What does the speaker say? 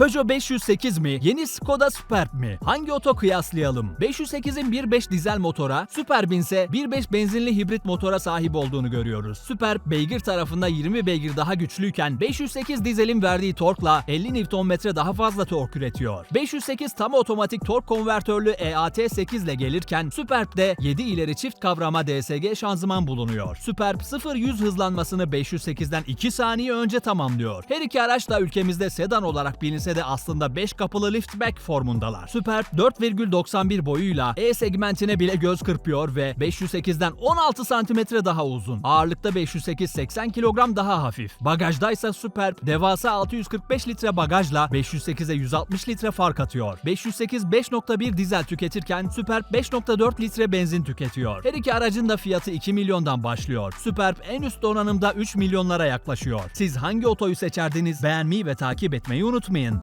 Peugeot 508 mi? Yeni Skoda Superb mi? Hangi oto kıyaslayalım? 508'in 1.5 dizel motora, Superb'in ise 1.5 benzinli hibrit motora sahip olduğunu görüyoruz. Superb beygir tarafında 20 beygir daha güçlüyken 508 dizelin verdiği torkla 50 Nm daha fazla tork üretiyor. 508 tam otomatik tork konvertörlü E EAT8 ile gelirken Superb'de 7 ileri çift kavrama DSG şanzıman bulunuyor. Superb 0-100 hızlanmasını 508'den 2 saniye önce tamamlıyor. Her iki araç da ülkemizde sedan olarak bilinse de aslında 5 kapılı liftback formundalar. Superb 4,91 boyuyla E segmentine bile göz kırpıyor ve 508'den 16 santimetre daha uzun. Ağırlıkta 508 80 kilogram daha hafif. Bagajdaysa Superb devasa 645 litre bagajla 508'e 160 litre fark atıyor. 508 5.1 dizel tüketirken Superb 5.4 litre benzin tüketiyor. Her iki aracın da fiyatı 2 milyondan başlıyor. Superb en üst donanımda 3 milyonlara yaklaşıyor. Siz hangi otoyu seçerdiniz? Beğenmeyi ve takip etmeyi unutmayın.